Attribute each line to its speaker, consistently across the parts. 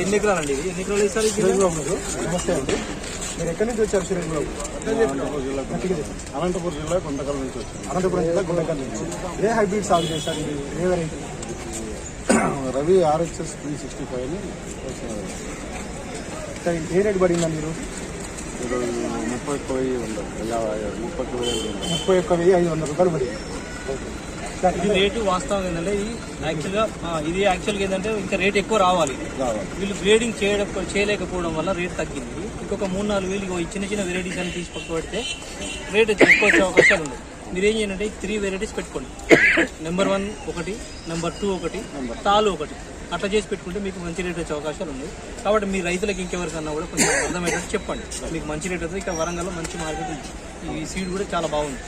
Speaker 1: ఎన్ని ఎకరాలు అండి ఇది? ఎన్ని ఎకరాలు ఇస్తారు
Speaker 2: సురేష్ బాబు గారు నమస్తే అండి. మీరు ఎక్కడి నుంచి వచ్చారు సురేష్ బాబు?
Speaker 3: అనంతపురం జిల్లా అనంతపురం జిల్లా గుంటకల్ నుంచి వచ్చింది
Speaker 2: అనంతపురం జిల్లా గుండెకల్ నుంచి. ఏ హైబ్రిడ్ సాగు చేశారు మీరు? ఏ variety?
Speaker 3: Ravi RHS three sixty five అని వచ్చినారు.
Speaker 2: ఏ రేట్ పడిందా మీరు?
Speaker 3: ముప్పై ఒక్క వెయ్యి ఉండదు ముప్పై ఒక్క వెయ్యి
Speaker 2: ఐదు వందల రూపాయలు పడింది.
Speaker 1: ఇది రేటు వాస్తవం ఏంటంటే ఇది యాక్చువల్గా ఇది యాక్చువల్గా ఏంటంటే ఇంకా రేట్ ఎక్కువ రావాలి. వీళ్ళు గ్రేడింగ్ చేయడం చేయలేకపోవడం వల్ల రేట్ తగ్గింది. ఇంకొక మూడు నాలుగు వేలు ఈ చిన్న చిన్న వెరైటీస్ అని తీసి పక్క పెడితే రేట్ ఎక్కువ వచ్చే అవకాశాలు ఉన్నాయి. మీరు ఏం చేయండి త్రీ వెరైటీస్ పెట్టుకోండి. నెంబర్ వన్ ఒకటి నెంబర్ టూ ఒకటి తాలు ఒకటి. అట్లా చేసి పెట్టుకుంటే మీకు మంచి రేట్ వచ్చే అవకాశాలు ఉన్నాయి. కాబట్టి మీ రైతులకు ఇంకెవరికన్నా కూడా కొంచెం అర్థమయ్యేటట్టు చెప్పండి. మీకు మంచి రేట్ వస్తుంది. ఇక్కడ వరంగల్లో మంచి మార్కెట్ ఉంది. ఈ సీడ్ కూడా చాలా బాగుంది.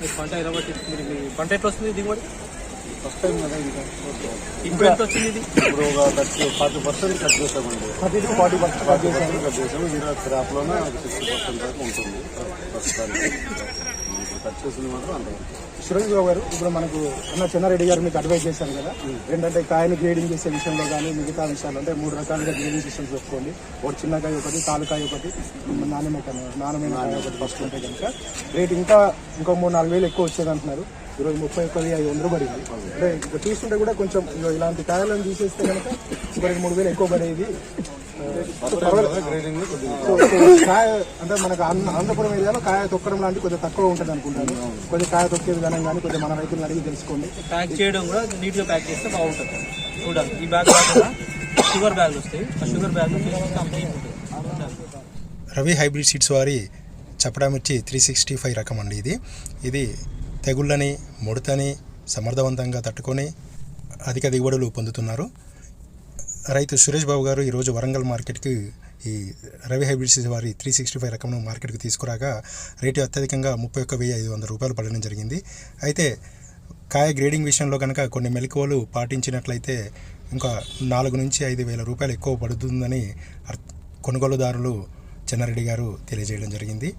Speaker 1: మీకు పంట ఎలా మీరు మీ పంట ఎట్లా వస్తుంది? దిగుబడి?
Speaker 3: ఫస్ట్ టైం కదా ఇంకా?
Speaker 1: ఇప్పుడు ఎంత వచ్చింది ఇది?
Speaker 3: ఇప్పుడు ఒక థర్టీ ఫార్టీ పర్సెంట్ కట్ చేసామండి.
Speaker 2: Thirty to forty percent
Speaker 3: forty percent cut చేసాము. ఈరోజు క్రాప్లోనే ఒక సిక్స్టీ పర్సెంట్ దాకా ఉంటుంది. ప్రస్తుతానికి కట్ చేసింది మాత్రం అంత.
Speaker 2: సురేష్ బాబు గారు ఇప్పుడు మనకు అన్న చిన్నారెడ్డి గారు మీకు అడ్వైజ్ చేశారు కదా? ఏంటంటే కాయను గ్రేడింగ్ చేసే విషయంలో కానీ మిగతా విషయాలు అంటే మూడు రకాలుగా గ్రేడింగ్ సిస్టమ్స్ పెట్టుకోండి. ఒకటి చిన్నకాయ ఒకటి తాలుకాయ ఒకటి నాణ్యమైన నాణ్యమైన ఒకటి ఫస్ట్ ఉంటే కనుక రేట్ ఇంకా ఇంకో మూడు నాలుగు వేలు ఎక్కువ వచ్చేది అంటున్నారు. ఈరోజు ముప్పై ఒక్క వెయ్యి ఐదు వందలు పడింది. అంటే ఇక్కడ తీసుకుంటే కూడా కొంచెం ఇగో ఇలాంటి కాయలను తీసేస్తే కనుక ఇంకొక మూడు వేలు ఎక్కువ పడేది. కాయ అంటే మనకు ఆంధ్రపురం ఏరియాలో కాయ తొక్కడం లాంటి కొంచెం తక్కువ ఉంటుంది అనుకుంటాను కొంచెం కాయ తొక్కే విధానం కానీ కొంచెం మన రైతులను అడిగి తెలుసుకోండి.
Speaker 1: ప్యాక్ చేయడం కూడా నీట్గా ప్యాక్ చేస్తే బాగుంటుంది. చూడాలి ఈ బ్యాగ్ షుగర్ బ్యాగ్లు వస్తాయి. ఆ sugar bag
Speaker 4: Ravi hybrid seeds వారి చపడామిర్చి త్రీ సిక్స్టీ ఫైవ్ రకం అండి ఇది. ఇది తెగుళ్ళని ముడతని సమర్థవంతంగా తట్టుకొని అధిక దిగుబడులు పొందుతున్నారు. రైతు సురేష్ బాబు గారు ఈరోజు వరంగల్ మార్కెట్కి ఈ రవి హైబ్రిడ్స్ వారి త్రీ సిక్స్టీ ఫైవ్ రకంను మార్కెట్కి తీసుకురాగా రేటు అత్యధికంగా ముప్పై ఒక్క వెయ్యి ఐదు వందల రూపాయలు పడడం జరిగింది. అయితే కాయ గ్రేడింగ్ విషయంలో కనుక కొన్ని మెలకువలు పాటించినట్లయితే ఇంకా నాలుగు నుంచి ఐదు వేల రూపాయలు ఎక్కువ పడుతుందని కొనుగోలుదారులు చెన్నారెడ్డి గారు తెలియజేయడం జరిగింది.